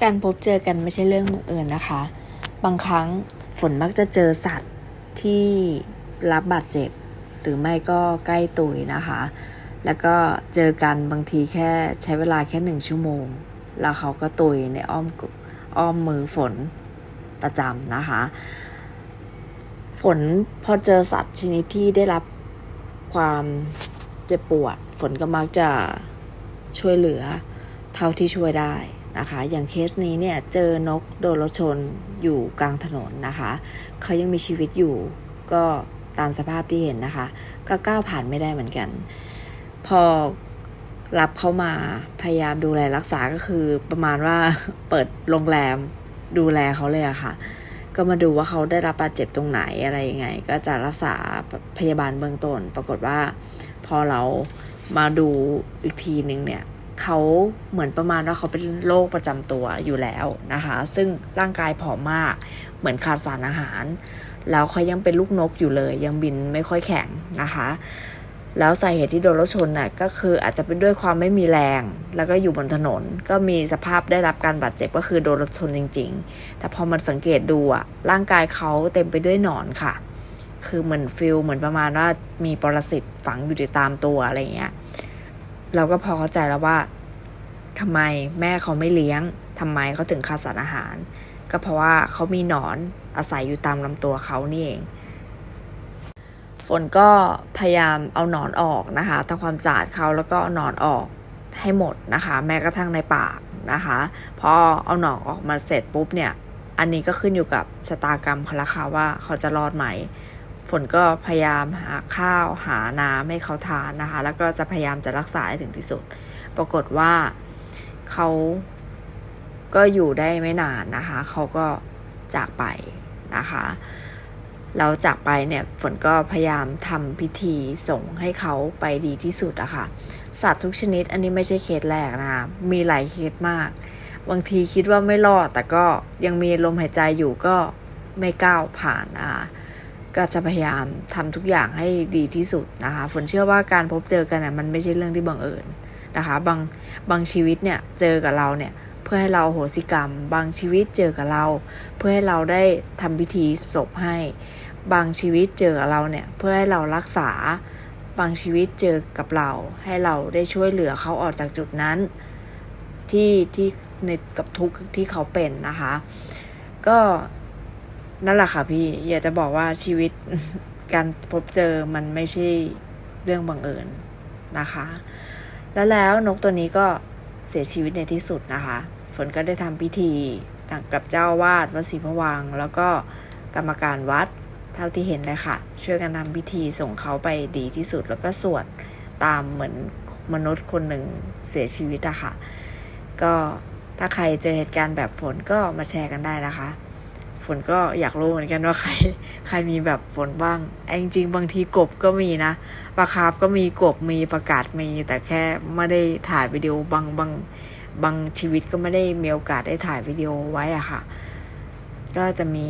การพบเจอกันไม่ใช่เรื่องบังเอิญนะคะ บางครั้งฝนมักจะเจอสัตว์ที่รับบาดเจ็บ หรือไม่ก็ใกล้ตุยนะคะ แล้วก็เจอกันบางทีแค่ใช้เวลาแค่หนึ่งชั่วโมง แล้วเขาก็ตุยในอ้อมอ้อมมือฝนประจำนะคะ ฝนพอเจอสัตว์ชนิดที่ได้รับความเจ็บปวด ฝนก็มักจะช่วยเหลือเท่าที่ช่วยได้ นะคะ อย่างเคสนี้เนี่ยเจอนกโดนรถชนอยู่กลางถนนนะคะเขายังมีชีวิตอยู่ ก็ตามสภาพที่เห็นนะคะ ก็ก้าวผ่านไม่ได้เหมือนกัน พอรับเข้ามาพยายามดูแลรักษาก็คือประมาณว่าเปิดโรงแรมดูแลเขาเลยอะค่ะ ก็มาดูว่าเขาได้รับบาดเจ็บตรงไหนอะไรยังไง ก็จะรักษาพยาบาลเบื้องต้น ปรากฏว่า พอเรามาดูอีกทีนึงเนี่ย เขาเหมือนประมาณว่าเขาเป็นโรคประจำตัวอยู่แล้วนะคะ ซึ่งร่างกายผอมมากเหมือนขาดสารอาหาร แล้วเขายังเป็นลูกนกอยู่เลย ยังบินไม่ค่อยแข็งนะคะ แล้วสาเหตุที่โดนรถชนน่ะก็คืออาจจะเป็นด้วยความไม่มีแรง แล้วก็อยู่บนถนน ก็มีสภาพได้รับการบาดเจ็บก็คือโดนรถชนจริง ๆ แต่พอมันสังเกตดูอะร่างกายเขาเต็มไปด้วยหนอนค่ะ คือเหมือนฟิลเหมือนประมาณว่ามีปรสิตฝังอยู่ในตามตัวอะไรเงี้ย เราก็พอเข้าใจแล้วว่าทำไมแม่เขาไม่เลี้ยงทำไมเขาถึงขาดสารอาหาร ก็เพราะว่าเขามีหนอนอาศัยอยู่ตามลำตัวเขานี่เองฝนก็พยายามเอาหนอนออกนะคะทำความสะอาดเขาแล้วก็เอาหนอนออกให้หมดนะคะ แม้กระทั่งในปากนะคะพอเอาหนอนออกมาเสร็จปุ๊บเนี่ย อันนี้ก็ขึ้นอยู่กับชะตากรรมเขาละค่ะว่าเขาจะรอดไหม ฝนก็พยายามหาข้าวหาน้ำให้เขาทานนะคะ แล้วก็จะพยายามจะรักษาให้ถึงที่สุด ปรากฏว่าเขาก็อยู่ได้ไม่นานนะคะ เขาก็จากไปนะคะแล้วจากไปเนี่ยฝนก็พยายามทำพิธีส่งให้เขาไปดีที่สุดอะค่ะ สัตว์ทุกชนิดอันนี้ไม่ใช่เคสแรกนะคะมีหลายเคสมาก บางทีคิดว่าไม่รอด แต่ก็ยังมีลมหายใจอยู่ก็ไม่ก้าวผ่านนะคะ ก็จะพยายามทำทุกอย่างให้ดีที่สุดนะคะฝนเชื่อว่าการพบเจอกันนะมันไม่ใช่เรื่องที่บังเอิญนะคะบางบางชีวิตเนี่ยเจอกับเราเนี่ยเพื่อให้เราโหสิกรรม บางชีวิตเจอกับเรา เพื่อให้เราได้ทำพิธีศพให้ บางชีวิตเจอกับเราเนี่ยเพื่อให้เรารักษา บางชีวิตเจอกับเรา ให้เราได้ช่วยเหลือเขาออกจากจุดนั้น ที่ที่ในกับทุกข์ที่เขาเป็นนะคะ ก็ นั่นแหละค่ะพี่อยากจะบอกว่าชีวิตการพบเจอมันไม่ใช่เรื่องบังเอิญนะคะ แล้วแล้วนกตัวนี้ก็เสียชีวิตในที่สุดนะคะ ฝนก็ได้ทำพิธีกับเจ้าวาดวัดศรีพระวัง แล้วก็กรรมการวัดเท่าที่เห็นเลยค่ะ ช่วยกันทำพิธีส่งเขาไปดีที่สุด แล้วก็สวดตามเหมือนมนุษย์คนหนึ่งเสียชีวิตอะค่ะ ก็ถ้าใครเจอเหตุการณ์แบบฝนก็มาแชร์กันได้นะคะ ฝนก็อยากรู้เหมือนกันว่าใครใครมีแบบฝนบ้างไอ้จริงบางทีกบก็มีนะปลาคาร์ฟก็มีกบมีประกาศมี แต่แค่ไม่ได้ถ่ายวิดีโอบางบางบางชีวิตก็ไม่ได้มีโอกาสได้ถ่ายวิดีโอไว้อะค่ะ ก็จะมี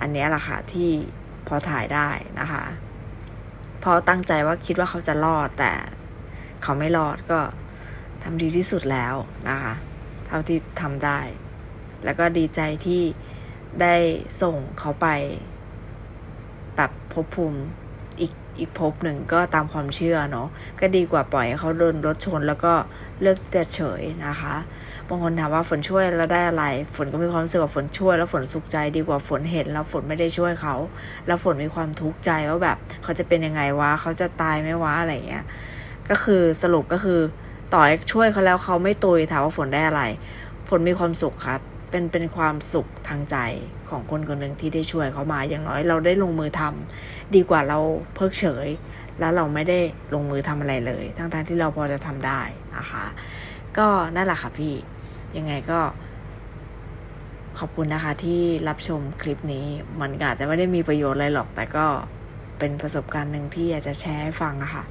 อันนี้แหละค่ะที่พอถ่ายได้นะคะเพราะตั้งใจว่าคิดว่าเขาจะรอดแต่เขาไม่รอดก็ทำดีที่สุดแล้วนะคะ เท่าที่ทำได้ แล้วก็ดีใจที่ ได้ส่งเขาไปแบบภพภูมิอีกอีกภพหนึ่งก็ตามความเชื่อเนาะก็ดีกว่าปล่อยให้เขาโดนรถชนแล้วก็เลือกที่จะเฉยนะคะบางคนถามว่าฝนช่วยแล้วได้อะไร ฝนก็มีความรู้สึกว่าฝนช่วย แล้วฝนสุขใจดีกว่าฝนเห็นแล้วฝนไม่ได้ช่วยเขา แล้วฝนมีความทุกข์ใจว่าแบบ เขาจะเป็นยังไงวะเขาจะตายไหมวะอะไรเงี้ยก็คือสรุปก็คือต่อให้ช่วยเขาแล้วเขาไม่ตุยถามว่าฝนได้อะไร ฝนมีความสุขครับ เป็นเป็นความสุขทางใจของคนคนหนึ่งที่ได้ช่วยเขามา อย่างน้อยเราได้ลงมือทำดีกว่าเราเพิกเฉย แล้วเราไม่ได้ลงมือทำอะไรเลย ทั้งๆทที่เราพอจะทำได้นะคะก็นั่นแหละค่ะพี่ยังไงก็ ขอบคุณนะคะที่รับชมคลิปนี้ มันอาจจะไม่ได้มีประโยชน์อะไรหรอก แต่ก็เป็นประสบการณ์หนึ่งที่อยากจะแชร์ให้ฟังนะคะ